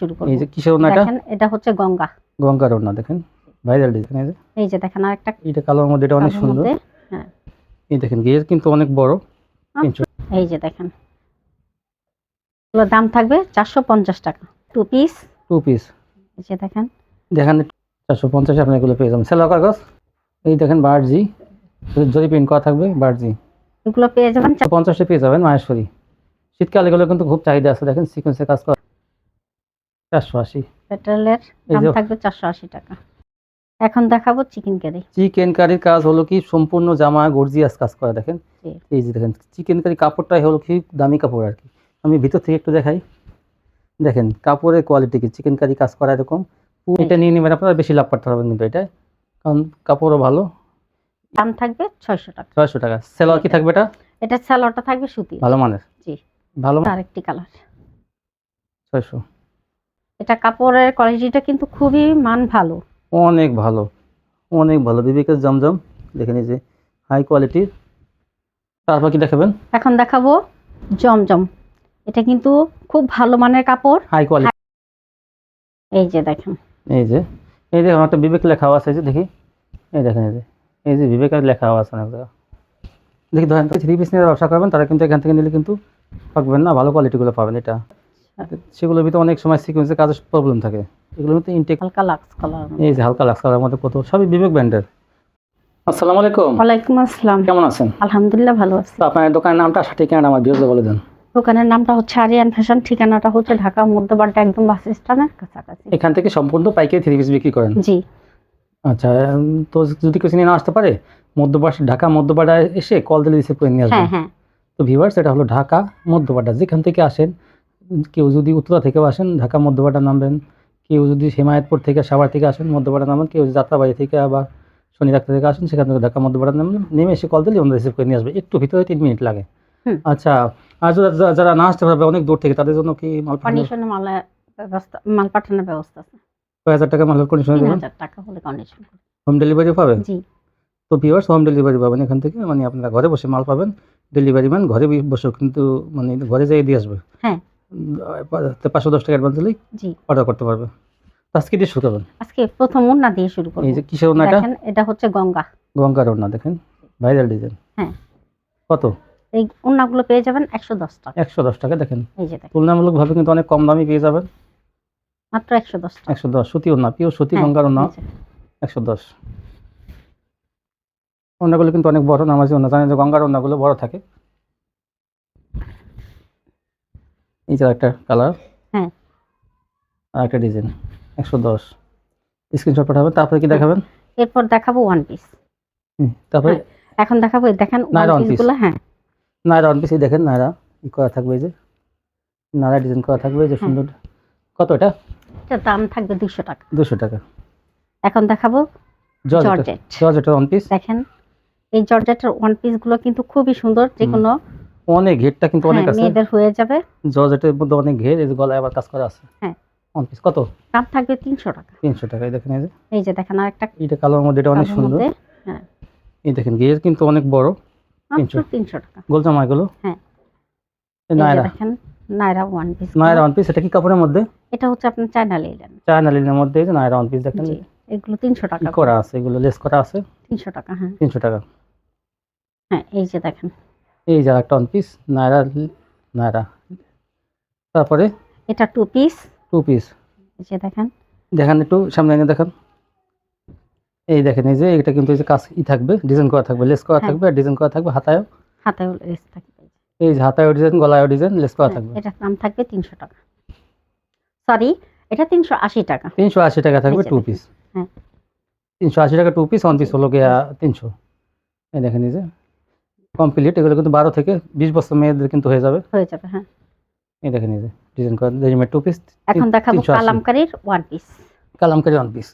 শুরু করব। এই যে কিসের ওনা এটা দেখেন এটা হচ্ছে গঙ্গা। গঙ্গার ওনা দেখেন। ভাইরাল ডিজাইন এই যে। এই যে দেখেন আর একটা এটা কালোর মধ্যে এটা অনেক সুন্দর। হ্যাঁ। এই দেখেন কিন্তু অনেক বড়। এই যে দেখেন। এগুলোর দাম থাকবে চারশো পঞ্চাশ টাকা। টু পিস টু পিস এই যে দেখেন। দেখেন চারশো পঞ্চাশ আপনি এগুলো পেয়ে যাবেন। সেলো কাগজ। এই দেখেন বার্জি। যদি প্রিন্ট করা থাকবে বার্জি। এগুলো পেয়ে যাবেন পঞ্চাশে পেয়ে যাবেন মাহেশ্বরী শীতকালে এগুলো কিন্তু খুব চাহিদা আছে। দেখেন সিকোয়েন্সে কাজ করা চারশো আশি। পেট্রোলের দাম থাকবে চারশো আশি টাকা। এখন দেখাবো চিকেন কারি। চিকেন কারির কাজ হলো কি সম্পূর্ণ জামা গর্জিয়াস কাজ করা দেখেন। এই যে দেখেন চিকেন কারি কাপড়টাই হলো কি দামি কাপড় আর কি। আমি ভিতর থেকে একটু দেখাই। দেখেন কাপড়ের কোয়ালিটি কি চিকেন কারি কাজ করা এরকম। এটা নিয়ে নেবেন আপনারা বেশি লাভ করতে পারবেন কিন্তু এটা। কারণ কাপড়ও ভালো। দাম থাকবে ছয়শো টাকা। ছয়শো টাকা। সেলোয়ার কি থাকবে এটা? এটা স্যালোয়ারটা থাকবে সুতি। ভালো মানের। জি। ভালো আরেকটি কালার। ছয়শো। এটা কাপড়ের কোয়ালিটিটা কিন্তু খুবই মান ভালো অনেক ভালো অনেক ভালো। বিবেকের জমজম দেখেন এই যে হাই কোয়ালিটির তারপর কি দেখাবেন? এখন দেখাবো জমজম। এটা কিন্তু খুব ভালো মানের কাপড়। হাই কোয়ালিটি এই যে দেখেন। এই যে এই দেখুন একটা বিবেক লেখা আছে যে দেখি। এই দেখেন এই যে এই যে বিবেকের লেখা আছে অনেক জায়গা দেখি ধরেন থ্রি পিস নিয়ে ব্যবসা করবেন তারা কিন্তু এখান থেকে নিলে কিন্তু পাকবেন না ভালো কোয়ালিটিগুলো পাবেন এটা। সেগুলোর ভিতরে অনেক সময় সিকোয়েন্সের কাজের প্রবলেম থাকে। এগুলোর ভিতরে ইনটেক হালকা লাক্স কালার এই যে হালকা লাক্স কালার মধ্যে কত সবই বিবেক ব্র্যান্ডের আসসালামু আলাইকুম। ওয়ালাইকুম আসসালাম। কেমন আছেন? আলহামদুলিল্লাহ ভালো আছি। আপনার দোকানের নামটা ঠিকানা আমার বিরুদ্ধে বলে দেন। দোকানের নামটা হচ্ছে আরিয়ান ফ্যাশন ঠিকানাটা হচ্ছে ঢাকা মধ্যবাড্ডা একদম বাস স্ট্যান্ডের কাছাকাছি। এখান থেকে সম্পূর্ণ পাইকারি থ্রি পিস বিক্রি করেন? জি। আচ্ছা তো যদি কেউ নিয়ে না আসতে পারে মধ্যপাড়া ঢাকা মধ্যপাড়ায় এসে কল দিলে রিসিভ করে নিয়ে হ্যাঁ আসবেন। হ্যাঁ তো ভিউয়ার্স এটা হলো ঢাকা মধ্যপাড়া যেখান থেকে আসেন কেউ যদি উত্তরা থেকেও আসেন ঢাকা মধ্যপাড়া নামবেন। কেউ যদি হেমায়তপুর থেকে সাভার থেকে আসেন মধ্যপাড়া নামবেন। কেউ যদি যাত্রাবাড়ি থেকে আবার শনি ডাক্তার থেকে আসেন সেখান থেকে ঢাকা মধ্যপাড়া নামবেন। নেমে এসে কল দিলে ওনারা রিসিভ করে নিয়ে আসবে। একটু ভিতরে তিন মিনিট লাগে। আচ্ছা আর যারা- না আসতে পারবে অনেক দূর থেকে তাদের জন্য কি মাল মাল ব্যবস্থা মাল পাঠানোর ব্যবস্থা আছে। কয় হাজার টাকা মাল কন্ডিশনে দেবেন? টাকা হলে কন্ডিশন হোম ডেলিভারি পাবে জি। তো ভিউয়ার্স হোম ডেলিভারি পাবেন এখান থেকে। মানে আপনারা ঘরে বসে মাল পাবেন। ডেলিভারি ম্যান ঘরে বসেও কিন্তু মানে ঘরে যেয়ে দিয়ে আসবে। হ্যাঁ। পাঁচশো দশ টাকা অ্যাডভান্স দিলেই জি। অর্ডার করতে পারবে। আজকে দিয়ে শুরু করবেন? আজকে প্রথম ওড়না দিয়ে শুরু করব। এই যে কিসের ওনা এটা দেখেন এটা হচ্ছে গঙ্গা। গঙ্গার ওনা দেখেন। ভাইরাল ডিজাইন হ্যাঁ। কত? এই ওড়নাগুলো পেয়ে যাবেন একশো দশ টাকা। একশো দশ টাকা দেখেন। এই যে তুলনামূলকভাবে কিন্তু অনেক কম দামে পেয়ে যাবেন। মাত্র একশো দশ একশো দশ সুতি ওনা পিও সুতি হ্যাঁ, গঙ্গার এই একশো দশ। ওনাগুলো কিন্তু অনেক বড় নামাজি ওনা জানেন যে গঙ্গার ওনাগুলো বড় থাকে। এই যে একটা কালার হ্যাঁ। আর একটা ডিজাইন একশো দশ। স্ক্রিনশট পাঠাবেন তারপরে কি দেখাবেন? এরপর দেখাবো ওয়ান পিস হুম, তারপরে? এখন দেখাবো দেখেন ওয়ান। পিসগুলো হ্যাঁ। নায়রা ওয়ান পিস দেখেন নায়রা। করা থাকবে এই যে। নায়রা ডিজাইন করা থাকবে যে হ্যাঁ। সুন্দর। কত এটা? এটার দাম থাকবে দুশো টাকা। দুশো টাকা। এখন দেখাবো জর্জেট জর্জেট জর্জেটের ওয়ান পিস দেখেন এই জর্জেটের ওয়ান পিসগুলো কিন্তু খুবই সুন্দর যে কোনো অনেক ঘেরটা কিন্তু অনেক হ্যাঁ, আছে। মেয়েদের হয়ে যাবে। জর্জেটের মধ্যে অনেক ঘের এই যে গলায় আবার কাজ করা আছে। হ্যাঁ। ওয়ান পিস কত? দাম থাকবে তিনশো টাকা। তিনশো টাকা এই দেখেন এই যে। এই যে দেখেন আর একটা এটা কালোর মধ্যে এটা অনেক সুন্দর। হ্যাঁ। এই দেখেন গের কিন্তু অনেক বড়। মাত্র 300 টাকা। গোল জামা এগুলো? হ্যাঁ। এই নায়রা। দেখেন Naira one piece Naira one piece এটা কি কাপড়ের মধ্যে? এটা হচ্ছে আপনার চায়না লিলেন চায়না লিনের মধ্যে এই যে নায়রা ওয়ান পিস দেখেন। এগুলো তিনশো টাকা করা আছে এগুলো লেস করা আছে? তিনশো টাকা হ্যাঁ। তিনশো টাকা। হ্যাঁ এই যে দেখেন। এই যে একটা ওয়ান পিস নায়রা নায়রা। তারপরে? এটা টু পিস টু পিস এই যে দেখেন। দেখেন একটু সামনে এনে দেখেন। এই দেখেন এই যে এটা কিন্তু এই যে কাজ ই থাকবে ডিজাইন করা থাকবে লেস করা হ্যাঁ। থাকবে আর ডিজাইন করা থাকবে হাতায়ও। হাতে লেস থাকবে। এই যে হাতায়ও ডিজাইন গলায়ও ডিজাইন লেস করা হ্যাঁ, থাকবে। এটার দাম থাকবে তিনশো টাকা। সরি এটা তিনশো আশি টাকা। তিনশো আশি টাকা থাকবে টু পিস হ্যাঁ। তিনশো আশি টাকা টু পিস ওয়ান পিস হলো গিয়া তিনশো। এই দেখেন এই যে। কমপ্লিট এগুলো কিন্তু বারো থেকে বিশ বছর মেয়েদের কিন্তু হয়ে যাবে। হয়ে যাবে হ্যাঁ। এই দেখেন এই যে ডিজাইন করা রেডিমেড টু পিস এখন দেখাবো কালামকারীর one piece Kalamkari one piece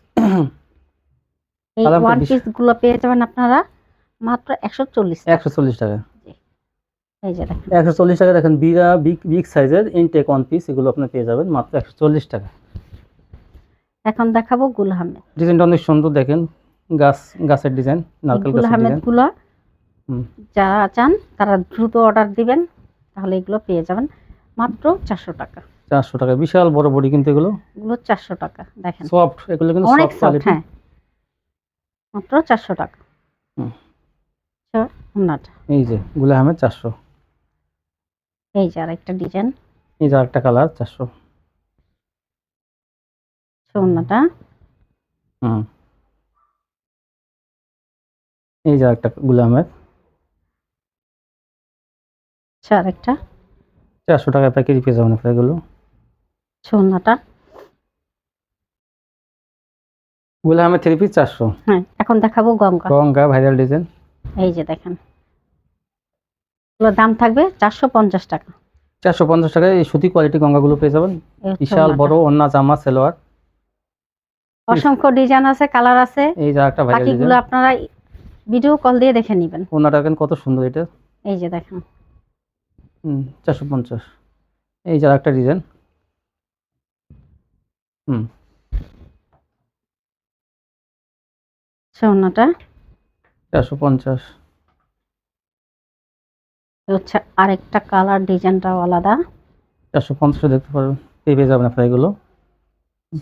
এই ওয়ান পিসগুলো পেয়ে যাবেন আপনারা মাত্র একশো চল্লিশ একশো চল্লিশ টাকা। একশো চল্লিশ টাকা দেখেন বিরা বিগ বিগ সাইজের ইনটেক ওয়ান পিস এগুলো আপনি পেয়ে যাবেন মাত্র একশো চল্লিশ টাকা। এখন দেখাবো গুল আহমেদ। ডিজাইনটা অনেক সুন্দর দেখেন গাছ গাছের ডিজাইন নারকেল গাছের ডিজাইন। যারা চান তারা দ্রুত অর্ডার দিবেন তাহলে এগুলো পেয়ে যাবেন। মাত্র চারশো টাকা। চারশো টাকা। বিশাল বড় বডি কিন্তু এগুলো। এগুলো চারশো টাকা দেখেন। সফট এগুলো কিন্তু অনেক সফট হ্যাঁ। মাত্র চারশো টাকা। এই যে গুলা আহমেদ চারশো। এই যে আরেকটা ডিজাইন এই যে আরেকটা কালার চারশো। ওনাটা হুম। এই যে আরেকটা গুলা আহমেদ আচ্ছা আরেকটা। চারশো টাকা প্যাকেজ পেয়ে যাবেন এগুলো। ওনাটা গুলা থ্রি পিস চারশো। হ্যাঁ এখন দেখাবো গঙ্গা। গঙ্গা ভাইরাল ডিজাইন এই যে দেখেন। এগুলোর দাম থাকবে চারশো পঞ্চাশ টাকা। চারশো পঞ্চাশ টাকায় এই সুতি কোয়ালিটি গঙ্গাগুলো পেয়ে যাবেন। বিশাল বড় অন্না জামা সেলোয়ার। অসংখ্য ডিজাইন আছে কালার আছে। এই যে একটা ভাইরাল বাকিগুলো ডিজাইন আপনারা ভিডিও কল দিয়ে দেখে নেবেন। ওনাটা কত সুন্দর এটা। এই যে দেখেন। হুম চারশো পঞ্চাশ। এই যে একটা ডিজাইন। হুম। সোনাটা? চারশো পঞ্চাশ। হচ্ছে আরেকটা কালার ডিজাইনটাও আলাদা। চারশো পঞ্চাশে দেখতে পারবেন পেয়ে যাবেন আপনার এগুলো।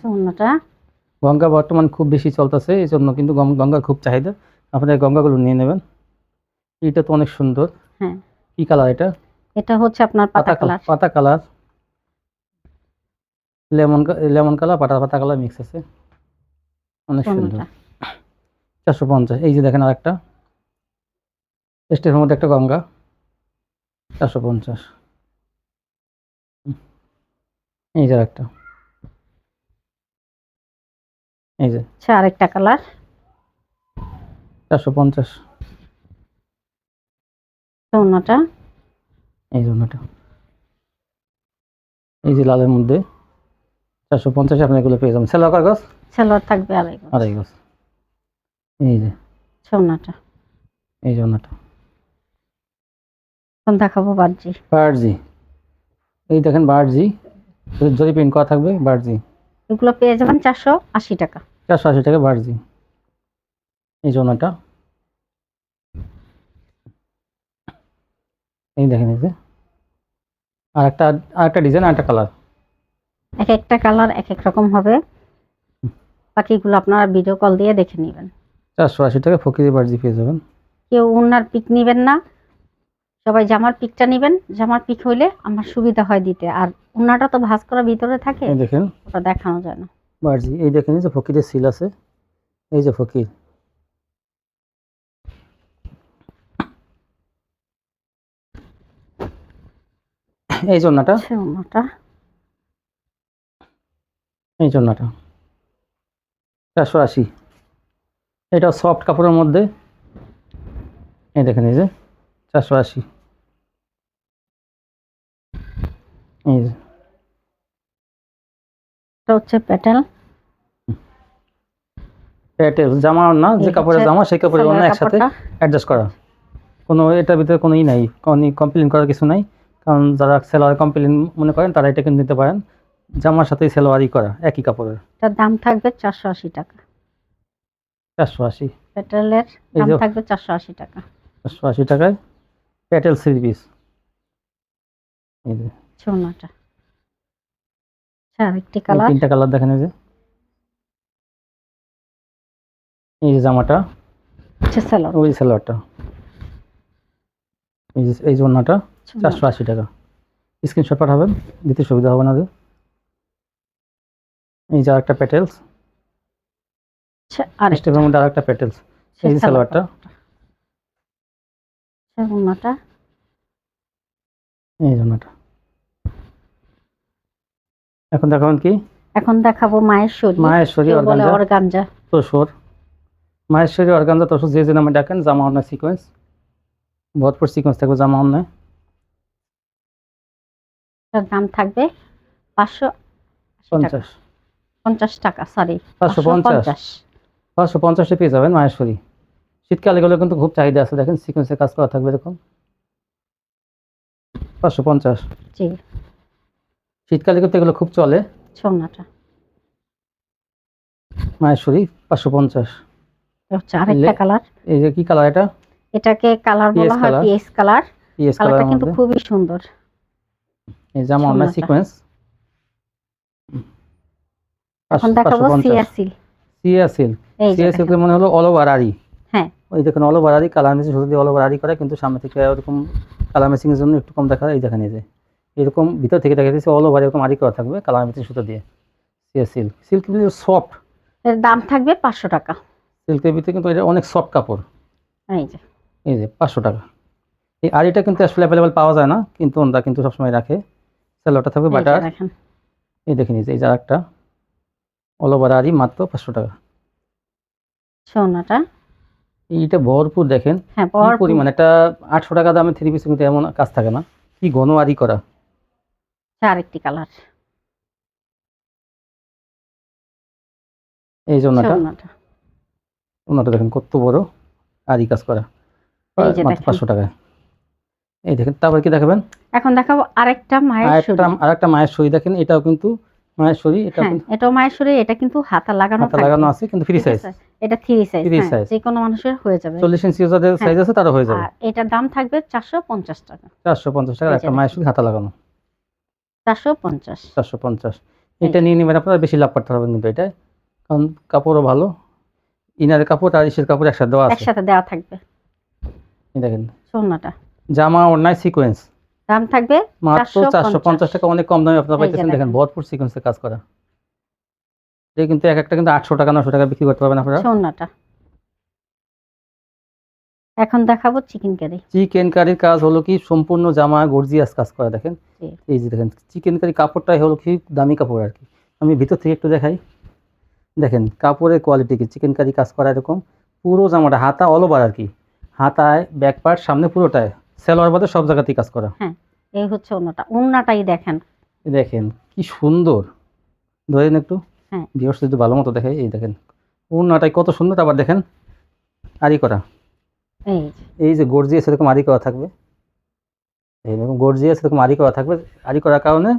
সোনাটা? গঙ্গা বর্তমান খুব বেশি চলতেছে এই জন্য কিন্তু গং- গঙ্গার খুব চাহিদা। আপনার গঙ্গাগুলো নিয়ে নেবেন। এটা তো অনেক সুন্দর। হ্যাঁ। কি কালার এটা? এটা হচ্ছে আপনার পাতা কালার পাতা কালার লেমন লেমন কালার পাতা পাতা কালার মিক্স আছে। অনেক সুন্দর। চারশো পঞ্চাশ। এই যে দেখেন আরেকটা। স্টেপের মধ্যে একটা গঙ্গা। চারশো পঞ্চাশ। এই যে একটা এই যে। আচ্ছা আরেকটা কালার চারশো পঞ্চাশ। সোনাটা এই জন্যটা এই যে লালের মধ্যে চারশো পঞ্চাশে আপনি এগুলো পেয়ে যাবেন। সেলোয়ার কাগজ সেলোয়ার থাকবে আড়াই আড়াই গজ। এই যে। সোনাটা এই জন্যটা এখন দেখাবো বাজি বার্জি। এই দেখেন বার্জি। যদি প্রিন্ট করা থাকবে বার্জি। এগুলো পেয়ে যাবেন চারশো আশি টাকা। চারশো আশি টাকা বার্জি। এই জন্যটা এই দেখেন এই যে। আর একটা আর একটা ডিজাইন আর একটা কালার এক একটা কালার এক এক রকম হবে। বাকিগুলো আপনারা ভিডিও কল দিয়ে দেখে নেবেন। চারশো আশি টাকা ফকিরি বার্জি পেয়ে যাবেন। কেউ ওনার পিক নেবেন না। সবাই জামার পিকটা নেবেন। জামার পিক হইলে আমার সুবিধা হয় দিতে। আর ওনাটা তো ভাঁজ করা ভিতরে থাকে এই দেখেন। ওটা দেখানো যায় না। বার্জি এই দেখেন যে ফকিরের সিল আছে। এই যে ফকির। এই জন্যটা? ওনাটা এই জন্যটা। চারশো আশি। এটা সফট কাপড়ের মধ্যে। এই দেখেন এই যে চারশো আশি। এই যে। এটা হচ্ছে প্যাটেল প্যাটেল জামা না যে কাপড়ের জামা সেই কাপড়ের অন্য একসাথে অ্যাডজাস্ট করা। কোনো এটার ভিতরে কোনো ই নাই কোনো কমপ্লেন করার কিছু নাই। কারণ যারা সেলোয়ার কমপ্লেন মনে করেন তারা এটা কিন্তু নিতে পারেন। জামার সাথে সেলোয়ারই করা একই কাপড়ের। এটার দাম থাকবে চারশো আশি টাকা। চারশো আশি? প্যাটেলের দাম থাকবে চারশো আশি টাকা। চারশো আশি টাকায় প্যাটেল থ্রি পিস আচ্ছা আরেকটি কালার। তিনটা কালার দেখেন এই যে। এই যে জামাটা। সালোয়ার। ওই সেলোয়ারটা। এই যে এই চারশো আশি টাকা। স্ক্রিনশট পাঠাবেন দিতে সুবিধা হবে না এই যে আরেকটা প্যাটেলস স্টেপের মধ্যে আরেকটা প্যাটেলস এই যে সালোয়ারটা। ওনাটা। এই জন্যটা এখন দেখাবেন কি? এখন দেখাবো মায়ের শরীর। অর্গানজা। তসর মাহেশ্বরী অর্গানজা তসর যে যে নামে ডাকেন জামা সিকোয়েন্স ভরপুর সিকোয়েন্স থাকবে জামা অন্যায় দাম থাকবে পাঁচশো পঞ্চাশ। পঞ্চাশ টাকা সরি পাঁচশো পঞ্চাশ। পাঁচশো পঞ্চাশে পেয়ে যাবেন মাহেশ্বরী শীতকালে গেলে কিন্তু খুব চাহিদা আছে দেখেন সিকোয়েন্সে কাজ করা থাকবে দেখুন। পাঁচশো পঞ্চাশ। জি। শীতকালে কিন্তু এগুলো খুব চলে। সোনাটা মাহেশ্বরী পাঁচশো পঞ্চাশ। আরেকটা কালার এই যে কি কালার এটা? এটাকে কালার বলা হয় পিএস কালার কালারটা কিন্তু খুবই সুন্দর। এই। সিকোয়েন্স এখন দেখাবো সিয়াসিল সিয়াসিল সিয়াসিল দেখেন। হলো অল ওভার আরি হ্যাঁ। ওই দেখুন all over aari colour machine শুধু অল ওভার আরি করে কিন্তু সামনে থেকে এরকম কালার মেশিং এর জন্য একটু কম দেখা এই দেখেন এই যে। এরকম ভিতর থেকে দেখা যাচ্ছে অল ওভার এরকম আরি করা থাকবে কালার মেশিন সুতো দিয়ে। সিয়াসিল সিল্ক সফট এর দাম থাকবে পাঁচশো টাকা। সিল্কের ভিতরে কিন্তু এটা অনেক সফট কাপড়। এই যে। এই যে পাঁচশো টাকা। এই কিন্তু আসলে অ্যাভেলেবেল পাওয়া যায় না কিন্তু ওনরা কিন্তু সবসময় রাখে। স্যালোটা থাকবে বাটার। এই দেখে নিয়েছে এই যে একটা অল ওভার মাত্র পাঁচশো টাকা। সোনাটা। এইটা ভরপুর দেখেন। হ্যাঁ। পরিমাণ? এটা আটশো টাকা দামে থ্রি পিস কিন্তু এমন কাজ থাকে না। কি ঘন আড়ি করা। আরেকটি কালার। এই যে ওনাটা। ওনাটা দেখেন কত বড় আড়ি কাজ করা। পাঁচশো টাকায়। এই দেখেন তারপর কি দেখাবেন? এখন দেখাবো আরেকটা মায়ের শরীর একটা আর মায়ের শরীর দেখেন এটাও কিন্তু মায়ের শরীর এটা হ্যাঁ এটাও মায়ের শরীর এটা কিন্তু হাতা লাগানো হাতে। লাগানো আছে কিন্তু ফ্রি সাইজ এটা থ্রি সাইজ Free size। যে কোনো মানুষের হয়ে যাবে। চল্লিশ ইঞ্চি যাদের হ্যাঁ। সাইজ আছে তারও হয়ে যাবে। আর এটার দাম থাকবে চারশো পঞ্চাশ টাকা। চারশো পঞ্চাশ টাকা একটা মায়ের শরীর হাতা লাগানো। চারশো পঞ্চাশ। চারশো পঞ্চাশ। এই এটা নিয়ে নেবেন আপনারা বেশি লাভ করতে পারবেন কিন্তু এটা। কারণ কাপড়ও ভালো ইনারের কাপড় আর ইসের কাপড় একসাথে দেওয়া আছে। একসাথে দেওয়া থাকবে। এই দেখেন। সোনাটা। জামা অন্যায় সিকোয়েন্স দাম থাকবে মাত্র চারশো পঞ্চাশ। টাকা অনেক কম দামে আপনারা পাইতেছেন। দেখেন। ভরপুর সিকোয়েন্সের কাজ করা। এটা কিন্তু এক একটা কিন্তু আটশো টাকা নশো টাকা বিক্রি করতে পারবেন আপনারা। সোনাটা এখন দেখাবো চিকেন কারি চিকেন কারির কাজ হলো কি? সম্পূর্ণ জামা গর্জিয়াস কাজ করা দেখেন। এই যে দেখেন চিকেন কারি কাপড়টাই হলো কি? দামি কাপড় আর কি। আমি ভিতর থেকে একটু দেখাই। দেখেন কাপড়ের কোয়ালিটি কি? চিকেন কারি কাজ করা এরকম। পুরো জামাটা হাতা অল ওভার আর কি। হাতায় ব্যাক পার্ট সামনে পুরোটায়। সেলোয়ার বাদে সব জায়গাতেই কাজ করা। এই হচ্ছে ওনাটা ওনাটাই দেখেন। দেখেন কি সুন্দর। ধরেন একটু। হ্যাঁ। ভিউয়ার্স যদি ভালো মতো দেখে এই দেখেন। কত সুন্দর আবার দেখেন আরি করা। এই যে, গর্জিয়াস এরকম আরি করা থাকবে। এইরকম গর্জিয়াস এরকম আরি করা থাকবে। আরি করার কারণে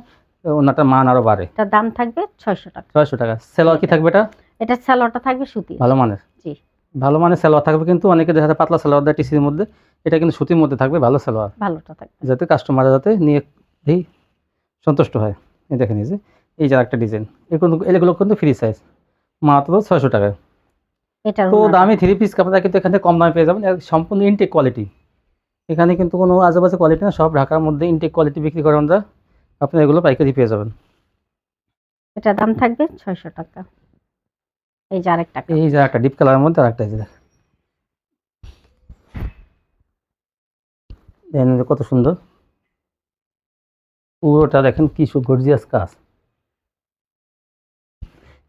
ওনাটার মান আরও বাড়ে। এটার দাম থাকবে ছয়শো টাকা। ছয়শো টাকা। সেলোয়ার কি থাকবে এটা? এটা স্যালোয়ারটা থাকবে সুতি ভালো মানের। জি। ভালো মানের সালোয়ার থাকবে কিন্তু অনেকে দেখা যায় পাতলা সালোয়ার দেয় টিসির মধ্যে। এটা কিন্তু সুতির মধ্যে থাকবে ভালো সালোয়ার। ভালোটা থাকবে। যাতে কাস্টমাররা যাতে নিয়ে এই সন্তুষ্ট হয়। এই দেখেন এই যে এই যে একটা ডিজাইন এগুলো এগুলো কিন্তু ফ্রি সাইজ মাত্র ছয়শো টাকা। তো দামি থ্রি পিস কাপড়টা কিন্তু এখানে কম দামে পেয়ে যাবেন। সম্পূর্ণ ইনটেক কোয়ালিটি এখানে কিন্তু কোনো আজেবাজে কোয়ালিটি না সব ঢাকার মধ্যে ইনটেক কোয়ালিটি বিক্রি করে আমরা আপনি এগুলো পাইকারি পেয়ে যাবেন। এটা দাম থাকবে ছয়শো টাকা। এই যে আরেকটা এই যে একটা ডিপ কালারের মধ্যে আর একটা এই যে দেখেন। কত সুন্দর। পুরোটা দেখেন কি গর্জিয়াস কাজ।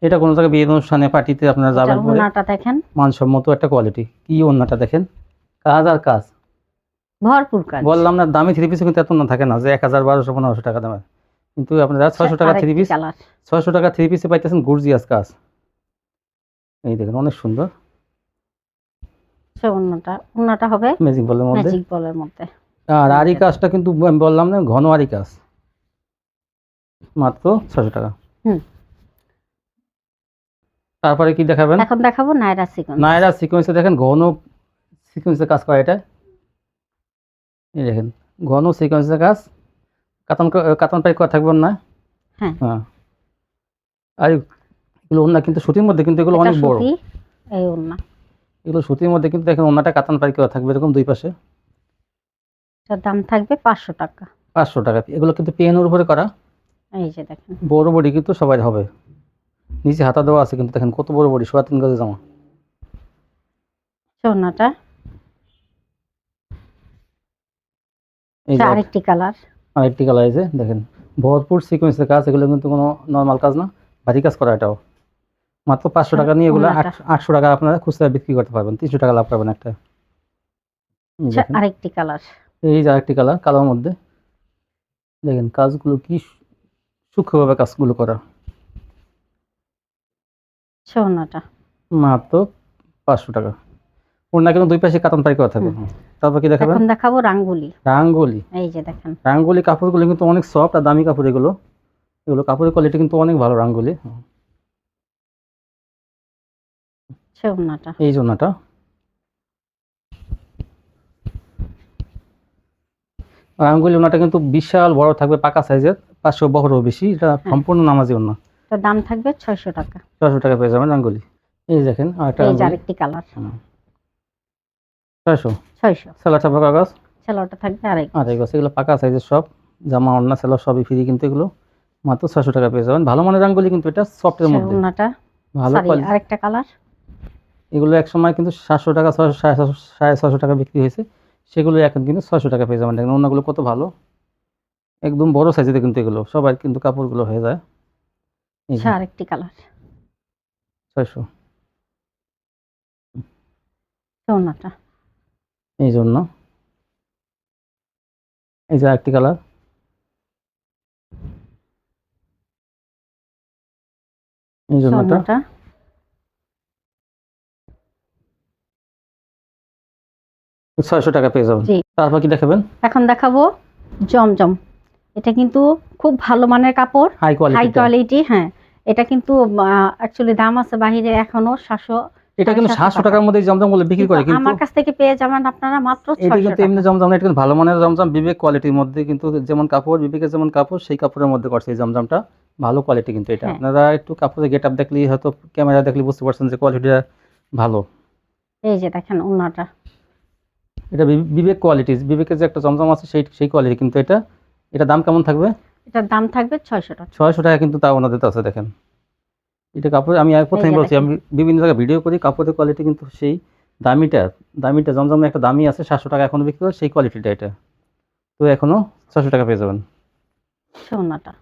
এটা কোনো জায়গায় বিয়ের অনুষ্ঠানে পার্টিতে আপনারা যাবেন পরে ওড়নাটা দেখেন। মানসম্মত একটা কোয়ালিটি কি অন্যটা দেখেন? কাজ আর কাজ। ভরপুর কাজ। বললাম না দামি থ্রি পিস কিন্তু এত না থাকে না। যে এক হাজার বারোশো পনেরোশো টাকা দামের। কিন্তু আপনারা ছয়শো টাকা থ্রি পিস ছয়শো টাকা থ্রি পিসে পাইতেছেন গর্জিয়াস কাজ। এই দেখেন অনেক সুন্দর। সে হবে ম্যাজিক বলের মধ্যে? ম্যাজিক বলের মধ্যে। আর আরি কাজটা কিন্তু আমি বললাম না ঘন আরি কাজ। মাত্র ছশো টাকা। হুম। তারপরে কি দেখাবেন? এখন দেখাবো নায়রা সিকোয়েন্স নায়রা সিকোয়েন্সে দেখেন ঘন সিকোয়েন্সের কাজ করা এটা। এই দেখেন ঘন সিকোয়েন্সের কাজ। কাতান কাতান পাই করা থাকবেন না? হ্যাঁ। হ্যাঁ। আর এগুলো ওনা কিন্তু সুতির মধ্যে কিন্তু এগুলো অনেক বড়। এই ওড়না। এগুলো সুতির মধ্যে কিন্তু দেখেন ওনাটা কাতান পাই করা থাকবে এরকম দুই পাশে। এটার দাম থাকবে পাঁচশো টাকা। পাঁচশো টাকা। এগুলো কিন্তু পেনের উপরে করা। এই যে দেখেন। বড় বডি কিন্তু সবাই হবে। নিচে হাতা দেওয়া আছে কিন্তু দেখেন কত বড় বডি সোয়া তিন গজের জামা। সোনাটা এই যে আরেকটি কালার। আরেকটি কালার আছে দেখেন। ভরপুর সিকোয়েন্সের কাজ এগুলো কিন্তু কোনো নর্মাল কাজ না। ভারী কাজ করা এটাও। মাত্র পাঁচশো টাকা নিয়ে এগুলো আটশো টাকা আপনারা খুচরা বিক্রি করতে পারবেন তিনশো টাকা লাভ পাবেন একটা। এই দেখেন, আরেকটি কালার। এই যে আরেকটি কালার কালোর মধ্যে। দেখেন কাজগুলো কি সূক্ষ্মভাবে কাজগুলো করা। সোনাটা মাত্র পাঁচশো টাকা। ওনার কিন্তু দুই পাশে কাতান পাই করা থাকবে তারপর কি দেখাবেন? দেখাবো রাঙ্গুলি। রাঙ্গলি। এই যে দেখেন। রাঙ্গলি কাপড়গুলো কিন্তু অনেক সফট আর দামি কাপড় এগুলো। এগুলো কাপড়ের কোয়ালিটি কিন্তু অনেক ভালো রাঙ্গলি। সোনাটা এই জন্যটা রাঙ্গুলি ওনাটা কিন্তু বিশাল বড় থাকবে পাকা সাইজের পাঁচশো বহরও বেশি এটা সম্পূর্ণ নামাজি ওনা এটার দাম থাকবে ছয়শো টাকা। ছয়শো টাকা পেয়ে যাবেন রাঙ্গুলি এই দেখেন আরেকটা এই যে আরেকটি কালার। ছয়শো? ছয়শো। কাগজ সেলোটা থাকবে আর এগুলো পাকা সাইজের সব। জামা অন্য সেলার সবই ফ্রি কিন্তু এগুলো। মাত্র ছয়শো টাকা পেয়ে যাবেন। ভালো মানের রাঙ্গুলি কিন্তু এটা সফটের মধ্যে। ওনাটা ভালো আরেকটা কালার। এগুলো এক সময় কিন্তু সাতশো টাকা ছয়শো সাড়ে ছশো সাড়ে ছশো টাকা বিক্রি হয়েছে। সেগুলো এখন কিন্তু ছয়শো টাকা পেয়ে যাবেন। দেখেন অন্যগুলো কত ভালো। একদম বড় সাইজের কিন্তু এগুলো। সবার কিন্তু কাপড়গুলো হয়ে যায়। এই আচ্ছা আরেকটি কালার। ছয়শো। ওনাটা এই জন্য এই যে আরেকটি কালার। এই জন্যটা ছয়শো টাকা পেয়ে যাবেন। তারপর কি দেখাবেন? এখন দেখাবো জমজম। এটা কিন্তু খুব ভালো মানের কাপড় হাই কোয়ালিটি হ্যাঁ। এটা কিন্তু অ্যাকচুয়ালি দাম আছে বাহিরে এখনও সাতশো এটা কিন্তু 700 সাতশো টাকার মধ্যে জমজম বলে বিক্রি করে কিন্তু আমার কাছ থেকে পেয়ে যাবেন আপনারা মাত্র এটা কিন্তু এমনি জমজম এটা কিন্তু ভালো মানের জমজম বিবেক কোয়ালিটির মধ্যে কিন্তু যেমন কাপড় বিবেকের যেমন কাপড় সেই কাপড়ের মধ্যে করছে এই জমজমটা। ভালো কোয়ালিটি কিন্তু এটা। হ্যাঁ। আপনারা একটু কাপড়ের গেট আপ দেখলেই হয়তো ক্যামেরা দেখলে বুঝতে পারছেন যে কোয়ালিটিটা ভালো। এই যে দেখেন ওনাটা। এটা বিবেক কোয়ালিটি বিবেকের যে একটা জমজম আছে সেই সেই কোয়ালিটি কিন্তু এটা এটা দাম কেমন থাকবে? এটার দাম থাকবে ছয়শো টাকা। ছয়শো টাকা কিন্তু তা ওনাদের আছে দেখেন। এটা কাপড় আমি প্রথমে বলছি আমি বিভিন্ন জায়গায় ভিডিও করি কাপড়ের কোয়ালিটি কিন্তু সেই দামিটা দামিটা জমজমে একটা দামি আছে সাতশো টাকা এখনও বিক্রি করে সেই কোয়ালিটিটা এটা। তো এখনও ছশো টাকা পেয়ে যাবেন। সোনাটা।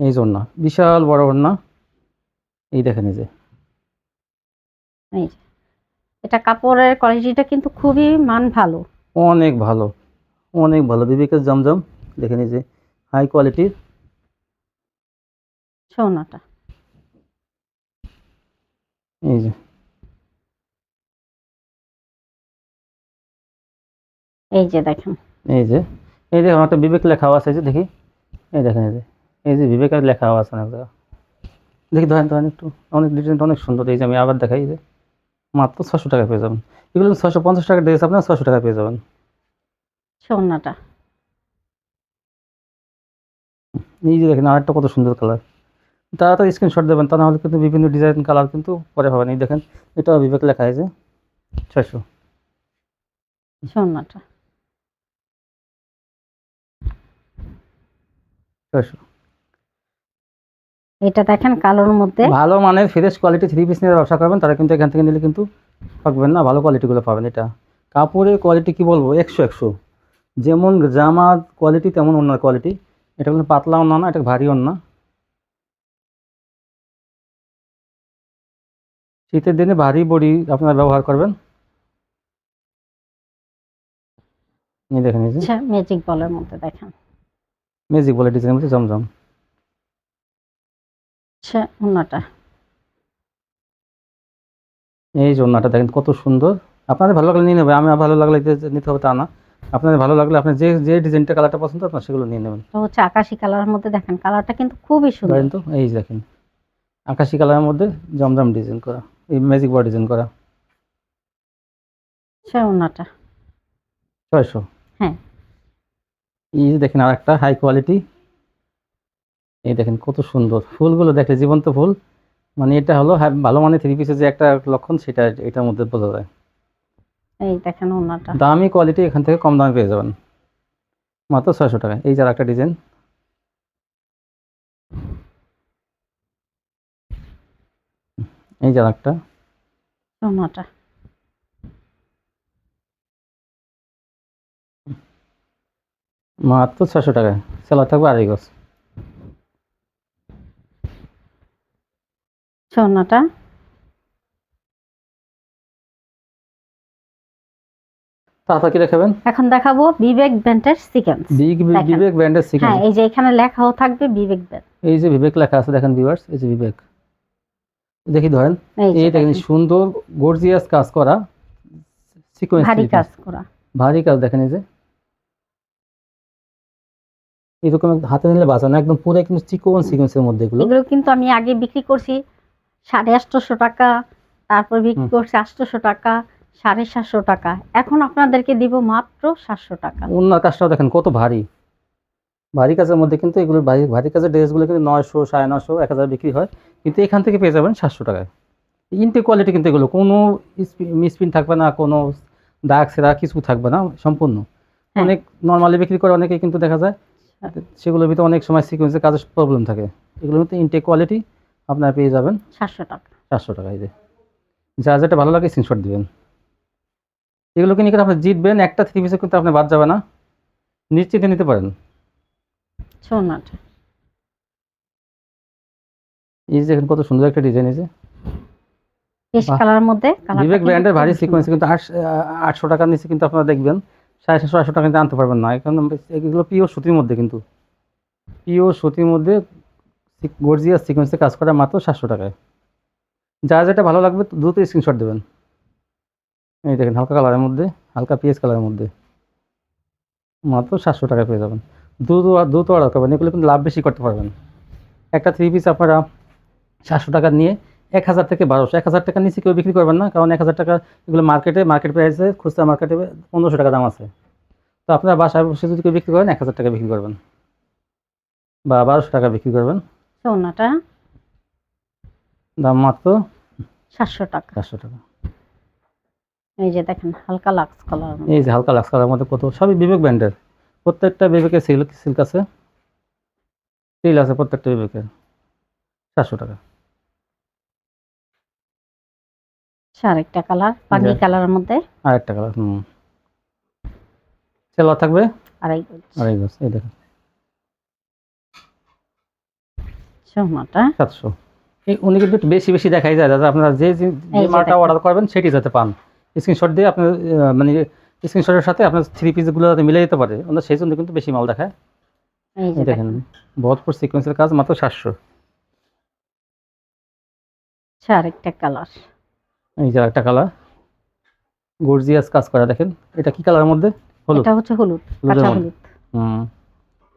এই জন্য বিশাল বড় ওড়না। এই দেখেন এই যে। এই যে। এটা কাপড়ের কোয়ালিটিটা কিন্তু খুবই মান ভালো অনেক ভালো অনেক ভালো। বিবেকের জমজম দেখেন এই যে হাই কোয়ালিটির সোনাটা। এই যে। এই যে দেখেন। এই যে। এই দেখুন একটা বিবেক লেখা আছে এই যে দেখি। এই দেখেন এই যে। এই যে বিবেকের লেখা আছে অনেক জায়গা দেখি ধরেন ধরেন একটু। অনেক ডিজাইনটা অনেক সুন্দর। এই যে আমি আবার দেখাই এই যে। মাত্র ছশো টাকা পেয়ে যাবেন। এগুলো ছশো পঞ্চাশ টাকা ড্রেস আপনার ছশো টাকা পেয়ে যাবেন। সোনাটা। এই যে দেখেন আরেকটা কত সুন্দর কালার। তাড়াতাড়ি স্ক্রিনশট দেবেন তা নাহলে কিন্তু বিভিন্ন ডিজাইন কালার কিন্তু পরে পাবেন। এই দেখেন এটা বিবেক লেখা আছে ছয়শো। সোনাটা। ছয়শো। এটা দেখেন কালোর মধ্যে। ভালো মানের ফ্রেশ কোয়ালিটি থ্রি পিস নিয়ে ব্যবসা করবেন তারা কিন্তু এখান থেকে নিলে কিন্তু পাকবেন না ভালো কোয়ালিটিগুলো পাবেন এটা। কাপড়ের কোয়ালিটি কি বলব? একশো একশো। যেমন জামার কোয়ালিটি তেমন অন্যার কোয়ালিটি এটা কিন্তু পাতলা অন্য না এটা ভারী অন্য। শীতের দিনে ভারী বড়ি আপনারা ব্যবহার করবেন। দেখেন যে। আচ্ছা ম্যাজিক বলের মধ্যে দেখেন। ম্যাজিক বলে ডিজাইন মধ্যে জমজম। আচ্ছা ওনাটা এই জন্যটা দেখেন কত সুন্দর। আপনাদের ভালো লাগলে নিয়ে নেবে আমি ভালো লাগলে নিতে হবে তা না। আপনাদের ভালো লাগলে আপনি যে যে ডিজাইনটা কালারটা পছন্দ আপনার সেগুলো নিয়ে নেবেন। তো হচ্ছে আকাশি কালারের মধ্যে দেখেন কালারটা কিন্তু খুবই সুন্দর। তো এই যে দেখেন। আকাশি কালারের মধ্যে জমজম ডিজাইন করা এই ম্যাজিক বড় ডিজাইন করা। আচ্ছা ওনাটা ছয়শো। হ্যাঁ। এই যে দেখেন আর একটা হাই কোয়ালিটি এই দেখেন কত সুন্দর। ফুলগুলো দেখলে জীবন্ত ফুল। মানে এটা হলো হ্যাঁ, ভালো মানে থ্রি পিসের যে একটা লক্ষণ সেটা এটার মধ্যে বোঝা যায়। এই দেখেন ওনাটা। দামি কোয়ালিটি এখান থেকে কম দামে পেয়ে যাবেন। মাত্র ছয়শো টাকা। এই যার একটা ডিজাইন। এই যার একটা। সোনাটা মাত্র ছয়শো টাকা সেলার থাকবে আড়াই গজ। সোনাটা তারপর কি দেখাবেন? এখন দেখাবো বিবেক ব্যান্ডের সিকেন্স বিবেক ব্র্যান্ডের সিকেন হ্যাঁ এই যে এখানে লেখাও থাকবে বিবেক ব্যান্ড। এই যে বিবেক লেখা আছে দেখেন ভিউয়ার্স এই যে বিবেক। দেখি ধরেন এই দেখেন দেখেন, সুন্দর গর্জিয়াস কাজ করা সিকোয়েন্স ভারী কাজ করা। ভারী কাজ দেখেন এই যে। এরকম হাতে নিলে বাঁচানো একদম পুরো কিন্তু চিকন সিকোয়েন্সের মধ্যে এগুলো। এগুলো কিন্তু আমি আগে বিক্রি করছি সাড়ে আটশোশো টাকা তারপর বিক্রি। করছি আটশোশো টাকা সাড়ে সাতশো টাকা। এখন আপনাদেরকে দিব মাত্র সাতশো টাকা। অন্য কাজটাও দেখেন কত ভারী। ভারী কাজের মধ্যে কিন্তু এগুলো ভারী ভারী কাজের ড্রেসগুলো কিন্তু নয়শো সাড়ে নশো এক হাজার বিক্রি হয়। কিন্তু এখান থেকে পেয়ে যাবেন সাতশো টাকায়। ইনটেক কোয়ালিটি কিন্তু এগুলো কোনো মিসপিন থাকবে না কোনো দাগ সেরা কিছু থাকবে না সম্পূর্ণ। হ্যাঁ। অনেক নর্মালি বিক্রি করে অনেকে কিন্তু দেখা যায় সেগুলোর ভিতরে অনেক সময় সিকোয়েন্সের কাজের প্রবলেম থাকে। এগুলো মধ্যে ইনটেক কোয়ালিটি আপনারা পেয়ে যাবেন সাতশো টাকা। চারশো টাকায় যে। যা যেটা ভালো লাগে স্ক্রিনশট দিবেন। এগুলো কিনে করে আপনি জিতবেন একটা থ্রি পিসে কিন্তু আপনি বাদ যাবে না। নিশ্চিন্তে নিতে পারেন। সোনাটা এই যে দেখেন কত সুন্দর একটা ডিজাইন কালারের মধ্যে বিবেক ব্র্যান্ডের ভারী সিকোয়েন্স কিন্তু আটশো আটশো টাকার নিচে কিন্তু আপনারা দেখবেন সাড়ে সাতশো আটশো টাকা কিন্তু আনতে পারবেন না। এখন এগুলো পিওর সুতির মধ্যে কিন্তু। পিওর সুতির মধ্যে গর্জিয়াস সিকোয়েন্সে কাজ করা মাত্র সাতশো টাকায়। যা যেটা ভালো লাগবে দ্রুত স্ক্রিনশট দেবেন। এই দেখেন, হালকা কালারের মধ্যে, হালকা পিএস কালারের মধ্যে। মাত্র সাতশো টাকায় পেয়ে যাবেন। দ্রুত দ্রুত অর্ডার করবেন, এগুলো কিন্তু লাভ বেশি করতে পারবেন। একটা থ্রি পিস আপনারা সাতশো টাকা নিয়ে এক হাজার থেকে বারোশো, এক হাজার টাকার নিচে কেউ বিক্রি করবেন না, কারণ এক হাজার টাকা এগুলো মার্কেটে মার্কেট প্রাইসে খুচরা মার্কেটে পনেরোশো টাকা দাম আছে। তো আপনারা বাসায় বসে যদি কেউ বিক্রি করেন, এক হাজার টাকা বিক্রি করবেন। বা বারোশো টাকা বিক্রি করবেন। সোনাটা দাম মাত্র? সাতশো টাকা। চারশো টাকা। এই যে দেখেন হালকা লাক্স কালার এই যে হালকা লাক্স কালার মধ্যে কত? সবই বিবেক ব্র্যান্ডের। প্রত্যেকটা বিবেকের সিল্ক সিল্ক আছে। সিল আছে প্রত্যেকটা বিবেকের। চারশো টাকা। আরেকটা কালার পানি কালারের মধ্যে। আর একটা কালার হুম। সেলোয়ার থাকবে? আড়াই আর এই এই দেখেন। সাতশো উনি কিন্তু একটু বেশি বেশি দেখাই যায়। দাদা আপনারা যে যে মালটা অর্ডার করবেন সেটি যাতে পান। স্ক্রিনশট দিয়ে আপনার মানে স্ক্রিনশটের সাথে আপনার থ্রি পিসগুলো যাতে মিলে যেতে পারে। ওনারা সেই জন্য কিন্তু বেশি মাল দেখায়। দেখেন ভরপুর সিকোয়েন্সের কাজ মাত্র সাতশো। আরেকটা কালার এই যে একটা কালার গর্জিয়াস কাজ করা দেখেন। এটা কি কালারের মধ্যে? হলুদ। এটা হচ্ছে হলুদ কাঁচা হলুদ। হুম।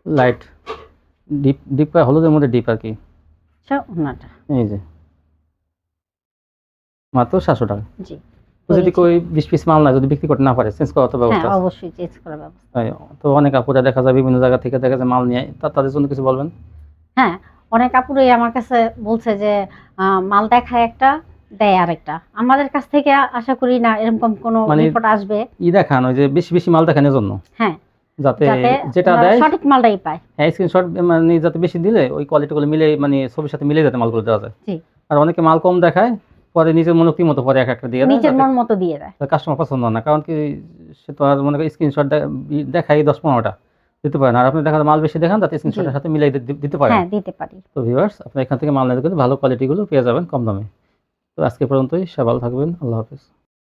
লাইট ডিপ ডিপ হলুদের মধ্যে ডিপ আর কি। সোনাটা এই যে। মাত্র সাতশো টাকা। জি। যদি কই বিশ পিস মাল না যদি বিক্রি করতে না পারে চেঞ্জ করার তো হ্যাঁ ব্যবস্থা আছে। অবশ্যই চেঞ্জ করার ব্যবস্থা। তো অনেক আপুরা দেখা যায় বিভিন্ন জায়গা থেকে দেখা যায় মাল নিয়ে তাদের জন্য কিছু বলবেন? হ্যাঁ অনেক আপুরই আমার কাছে বলছে যে মাল দেখায় একটা দেয় আরেকটা। আমাদের কাছ থেকে আশা করি না এরকম কোনো মানে- রিপোর্ট আসবে। ই দেখান ওই যে বেশি বেশি মাল দেখানোর জন্য। হ্যাঁ। যাতে যেটা দেয় সঠিক মালটাই পায়। হ্যাঁ স্ক্রিনশট মানে যাতে বেশি দিলে ওই কোয়ালিটিগুলো মিলে মানে ছবির সাথে মিলে যাতে মালগুলো দেওয়া যায়। আর অনেকে মাল কম দেখায় পরে নিজের মনোক্তি মতো পরে এক একটা দিয়ে নিজের মন মতো দিয়ে দেয়। কাস্টমার পছন্দ না কারণ কি সে তো আর মনে করি স্ক্রিনশট দেখাই দশ পনেরোটা দিতে পারেন আর আপনি দেখা মাল বেশি দেখান যাতে স্ক্রিনশটের সাথে মিলাই দিতে পারেন। হ্যাঁ দিতে পারি। তো ভিউয়ার্স আপনি এখান থেকে মাল নিতে কিন্তু ভালো কোয়ালিটিগুলো পেয়ে যাবেন কম দামে। তো আজকে পর্যন্তই সবাই ভালো থাকবেন আল্লাহ হাফিজ।